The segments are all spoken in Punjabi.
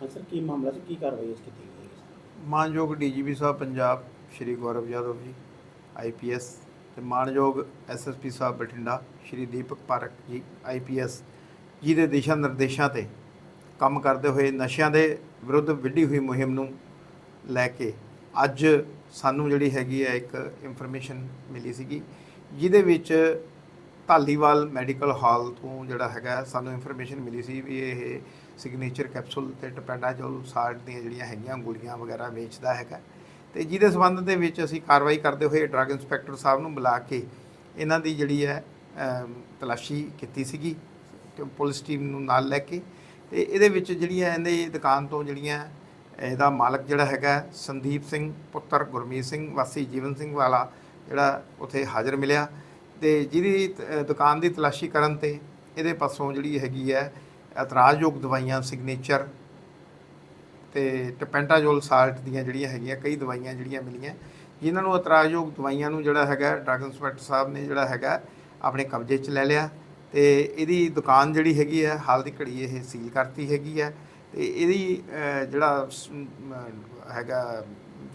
ਹਾਂ ਸਰ, ਕੀ ਮਾਮਲਾ ਸੀ? ਕੀ ਕਾਰਵਾਈ ਇਸ ਕੀਤੀ ਗਈ ਹੈ? ਮਾਨਯੋਗ ਡੀਜੀਪੀ ਸਾਹਿਬ, ਪੰਜਾਬ ਸ਼੍ਰੀ ਗੌਰਵ ਯਾਦਵ ਜੀ ਆਈਪੀਐਸ ਤੇ ਮਾਨਯੋਗ ਐਸਐਸਪੀ ਸਾਹਿਬ ਬਠਿੰਡਾ ਸ਼੍ਰੀ ਦੀਪਕ ਪਾਰਕ ਜੀ ਆਈਪੀਐਸ ਜੀ ਦੇ ਦਿਸ਼ਾ ਨਿਰਦੇਸ਼ਾਂ ਤੇ ਕੰਮ ਕਰਦੇ ਹੋਏ ਨਸ਼ਿਆਂ ਦੇ ਵਿਰੁੱਧ ਵਿੱਢੀ ਹੋਈ ਮੁਹਿੰਮ ਨੂੰ ਲੈ ਕੇ ਅੱਜ ਸਾਨੂੰ ਜਿਹੜੀ ਹੈਗੀ ਹੈ ਇੱਕ ਇਨਫੋਰਮੇਸ਼ਨ ਮਿਲੀ ਸੀਗੀ, ਜਿਹਦੇ ਵਿੱਚ ਧਾਲੀਵਾਲ ਮੈਡੀਕਲ ਹਾਲ ਤੋਂ ਜਿਹੜਾ ਹੈਗਾ ਸਾਨੂੰ ਇਨਫੋਰਮੇਸ਼ਨ ਮਿਲੀ ਸੀ ਵੀ ਇਹ ਸਿਗਨੇਚਰ ਕੈਪਸੂਲ ਤੇ ਟਪੈਂਡਾਜੋਲ ਸਾਲਟ ਦੀਆਂ ਜਿਹੜੀਆਂ ਹੈਗੀਆਂ, ਗੋਲੀਆਂ ਵਗੈਰਾ ਵੇਚਦਾ ਹੈਗਾ। ਤੇ ਜਿਹਦੇ ਸੰਬੰਧ ਦੇ ਵਿੱਚ ਅਸੀਂ ਕਾਰਵਾਈ ਕਰਦੇ ਹੋਏ ਡਰੱਗ ਇੰਸਪੈਕਟਰ ਸਾਹਿਬ ਨੂੰ ਬੁਲਾ ਕੇ ਇਹਨਾਂ ਦੀ ਜਿਹੜੀ ਹੈ ਤਲਾਸ਼ੀ ਕੀਤੀ ਸੀਗੀ ਪੁਲਿਸ ਟੀਮ ਨੂੰ ਨਾਲ ਲੈ ਕੇ। ਤੇ ਇਹਦੇ ਵਿੱਚ ਜਿਹੜੀਆਂ ਇਹਦੇ ਦੁਕਾਨ ਤੋਂ ਜਿਹੜੀਆਂ, ਇਹਦਾ ਮਾਲਕ ਜਿਹੜਾ ਹੈਗਾ, ਸੰਦੀਪ ਸਿੰਘ, ਪੁੱਤਰ ਗੁਰਮੀਤ ਸਿੰਘ, ਵਾਸੀ ਜੀਵਨ ਸਿੰਘ ਵਾਲਾ ਜਿਹੜਾ ਉੱਥੇ ਹਾਜ਼ਰ ਮਿਲਿਆ। ਤੇ ਜਿਹਦੀ ਦੁਕਾਨ ਦੀ ਤਲਾਸ਼ੀ ਕਰਨ ਤੇ ਇਹਦੇ ਪਾਸੋਂ ਜਿਹੜੀ ਹੈਗੀ ਹੈ ਇਤਰਾਜ਼ਯੋਗ ਦਵਾਈਆਂ ਸਿਗਨੇਚਰ ਤੇ ਟਪੈਂਟਾਜੋਲ ਸਾਲਟ ਦੀਆਂ ਜਿਹੜੀਆਂ ਹੈਗੀਆਂ, ਕਈ ਦਵਾਈਆਂ ਜਿਹੜੀਆਂ ਮਿਲੀਆਂ, ਜਿਨ੍ਹਾਂ ਨੂੰ ਇਤਰਾਜ਼ਯੋਗ ਦਵਾਈਆਂ ਨੂੰ ਜਿਹੜਾ ਹੈਗਾ, ਡਰੱਗ ਇੰਸਪੈਕਟਰ ਸਾਹਿਬ ਨੇ ਜਿਹੜਾ ਹੈਗਾ, ਆਪਣੇ ਕਬਜ਼ੇ 'ਚ ਲੈ ਲਿਆ ਤੇ ਇਹਦੀ ਦੁਕਾਨ ਜਿਹੜੀ ਹੈਗੀ ਹੈ, ਹਾਲ ਦੀ ਘੜੀ ਇਹ ਸੀਲ ਕਰਤੀ ਹੈਗੀ ਹੈ ਤੇ ਇਹਦੀ ਜਿਹੜਾ ਹੈਗਾ,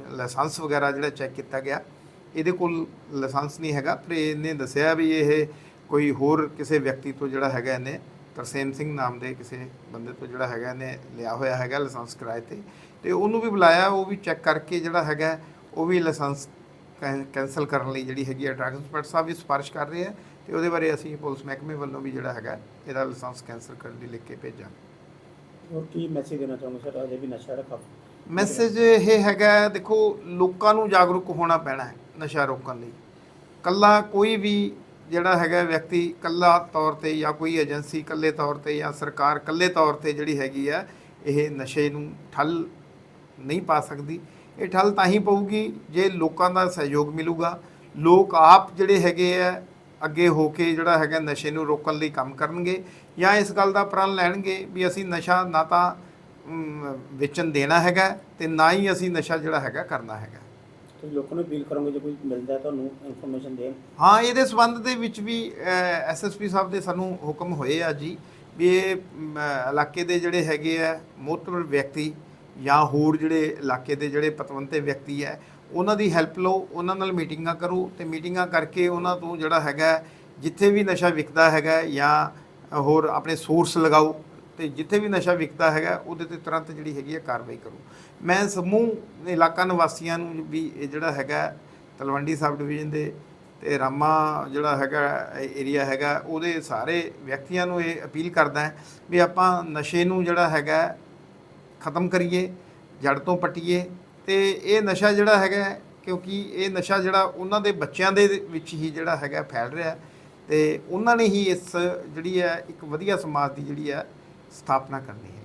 ਲਾਇਸੈਂਸ ਵਗੈਰਾ ਜਿਹੜਾ ਚੈੱਕ ਕੀਤਾ ਗਿਆ, ਇਹਦੇ ਕੋਲ ਲਾਇਸੈਂਸ ਨਹੀਂ ਹੈਗਾ, ਪਰ ਇਹਨੇ ਦੱਸਿਆ ਵੀ ਇਹ ਕੋਈ ਹੋਰ ਕਿਸੇ ਵਿਅਕਤੀ ਤੋਂ ਜਿਹੜਾ ਹੈਗਾ ਇਹਨੇ ਤਰਸੇਮ ਸਿੰਘ ਨਾਮ ਦੇ ਕਿਸੇ ਬੰਦੇ ਤੋਂ ਜਿਹੜਾ ਹੈਗਾ ਇਹਨੇ ਲਿਆ ਹੋਇਆ ਹੈਗਾ ਲਾਇਸੈਂਸ ਕਿਰਾਏ ਤੇ। ਤੇ ਉਹਨੂੰ ਵੀ ਬੁਲਾਇਆ ਉਹ ਵੀ ਚੈੱਕ ਕਰਕੇ ਜਿਹੜਾ ਹੈਗਾ ਉਹ ਵੀ ਲਾਇਸੈਂਸ ਕੈਂ- ਕੈਂਸਲ ਕਰਨ ਲਈ ਜਿਹੜੀ ਹੈਗੀ ਹੈ ਡਰੱਗ ਇੰਸਪੈਕਟਰ ਸਾਹਿਬ ਵੀ ਸਿਫਾਰਿਸ਼ ਕਰ ਰਹੇ ਆ ਤੇ ਉਹਦੇ ਬਾਰੇ ਅਸੀਂ ਪੁਲਿਸ ਮਹਿਕਮੇ ਵੱਲੋਂ ਵੀ ਜਿਹੜਾ ਹੈਗਾ ਇਹਦਾ ਲਾਇਸੈਂਸ ਕੈਂਸਲ ਕਰਨ ਲਈ ਲਿਖ ਕੇ ਭੇਜਾਂਗੇ। ਹੋਰ ਕੀ ਮੈਸੇਜ ਦੇਣਾ ਚਾਹੁੰਦੇ ਸਰ? ਅਜੇ ਵੀ ਨਸ਼ਾ ਕਾਫੀ ਮੈਸੇਜ ਇਹ ਹੈਗਾ ਦੇਖੋ ਲੋਕਾਂ ਨੂੰ ਜਾਗਰੂਕ ਹੋਣਾ ਪੈਣਾ ਹੈ ਨਸ਼ਾ ਰੋਕਣ ਲਈ। ਕੱਲਾ ਕੋਈ ਵੀ ਜਿਹੜਾ ਹੈਗਾ ਵਿਅਕਤੀ ਇਕੱਲਾ ਤੌਰ ਤੇ ਜਾਂ ਕੋਈ ਏਜੰਸੀ ਇਕੱਲੇ ਤੌਰ ਤੇ ਜਾਂ ਸਰਕਾਰ ਇਕੱਲੇ ਤੌਰ ਤੇ ਜਿਹੜੀ ਹੈਗੀ ਹੈ, ਇਹ ਨਸ਼ੇ ਨੂੰ ਠੱਲ ਨਹੀਂ ਪਾ ਸਕਦੀ। ਇਹ ਠੱਲ ਤਾਂ ਹੀ ਪਊਗੀ ਜੇ ਲੋਕਾਂ ਦਾ ਸਹਿਯੋਗ ਮਿਲੂਗਾ। ਲੋਕ ਆਪ ਜਿਹੜੇ ਹੈਗੇ ਆ ਅੱਗੇ ਹੋ ਕੇ ਜਿਹੜਾ ਹੈਗਾ ਨਸ਼ੇ ਨੂੰ ਰੋਕਣ ਲਈ ਕੰਮ ਕਰਨਗੇ ਜਾਂ ਇਸ ਗੱਲ ਦਾ ਪ੍ਰਣ ਲੈਣਗੇ ਵੀ ਅਸੀਂ ਨਸ਼ਾ ਨਾ ਤਾਂ ਵੇਚਣ ਦੇਣਾ ਹੈਗਾ ਤੇ ਨਾ ਹੀ ਅਸੀਂ ਨਸ਼ਾ ਜਿਹੜਾ ਹੈਗਾ ਕਰਨਾ ਹੈਗਾ। ਤੁਸੀਂ ਲੋਕਾਂ ਨੂੰ ਅਪੀਲ ਕਰੋਗੇ ਜੇ ਕੋਈ ਮਿਲਦਾ ਹੈ ਤੁਹਾਨੂੰ ਇਨਫੋਰਮੇਸ਼ਨ ਦੇਣ। ਹਾਂ ਇਹਦੇ ਸੰਬੰਧ ਦੇ ਵਿੱਚ ਵੀ ਐਸਐਸਪੀ ਸਾਹਿਬ ਦੇ ਸਾਨੂੰ ਹੁਕਮ ਹੋਏ ਆ ਜੀ ਵੀ ਇਹ ਮ, ਇਲਾਕੇ ਦੇ ਜਿਹੜੇ ਹੈਗੇ ਆ ਮੋਤਬਰ ਵਿਅਕਤੀ ਜਾਂ ਹੋਰ ਜਿਹੜੇ ਇਲਾਕੇ ਦੇ ਜਿਹੜੇ ਪਤਵੰਤੇ ਵਿਅਕਤੀ ਹੈ ਉਹਨਾਂ ਦੀ ਹੈਲਪ ਲਓ ਉਹਨਾਂ ਨਾਲ ਮੀਟਿੰਗਾਂ ਕਰੋ ਤੇ ਮੀਟਿੰਗਾਂ ਕਰਕੇ ਉਹਨਾਂ ਤੋਂ ਜਿਹੜਾ ਹੈਗਾ ਜਿੱਥੇ ਵੀ ਨਸ਼ਾ ਵਿਕਦਾ ਹੈਗਾ ਜਾਂ ਹੋਰ ਆਪਣੇ ਸੋਰਸ ਲਗਾਓ ਤੇ ਜਿੱਥੇ ਵੀ ਨਸ਼ਾ ਵਿਕਦਾ ਹੈਗਾ, ਉਹਦੇ ਤੇ ਤੁਰੰਤ ਜਿਹੜੀ ਹੈਗੀ ਹੈ ਕਾਰਵਾਈ ਕਰੋ। ਮੈਂ ਸਮੂਹ ਇਲਾਕਾ ਨਿਵਾਸੀਆਂ ਨੂੰ ਵੀ ਇਹ ਜਿਹੜਾ ਹੈਗਾ, ਤਲਵੰਡੀ ਸਬ ਡਿਵੀਜ਼ਨ ਦੇ ਤੇ ਰਾਮਾ ਜਿਹੜਾ ਹੈਗਾ ਏਰੀਆ ਹੈਗਾ, ਉਹਦੇ ਸਾਰੇ ਵਿਅਕਤੀਆਂ ਨੂੰ ਇਹ ਅਪੀਲ ਕਰਦਾ ਹੈ ਵੀ ਆਪਾਂ ਨਸ਼ੇ ਨੂੰ ਜਿਹੜਾ ਹੈਗਾ, ਖਤਮ ਕਰੀਏ, ਜੜ ਤੋਂ ਪੱਟੀਏ ਤੇ ਇਹ ਨਸ਼ਾ ਜਿਹੜਾ ਹੈਗਾ, ਕਿਉਂਕਿ ਇਹ ਨਸ਼ਾ ਜਿਹੜਾ ਉਹਨਾਂ ਦੇ ਬੱਚਿਆਂ ਦੇ ਵਿੱਚ ਹੀ ਜਿਹੜਾ ਹੈਗਾ ਫੈਲ ਰਿਹਾ ਹੈ ਤੇ ਉਹਨਾਂ ਨੇ ਹੀ ਇਸ ਜਿਹੜੀ ਹੈ, ਇੱਕ ਵਧੀਆ ਸਮਾਜ ਦੀ ਜਿਹੜੀ ਹੈ ਸਥਾਪਨਾ ਕਰਨੀ ਹੈ।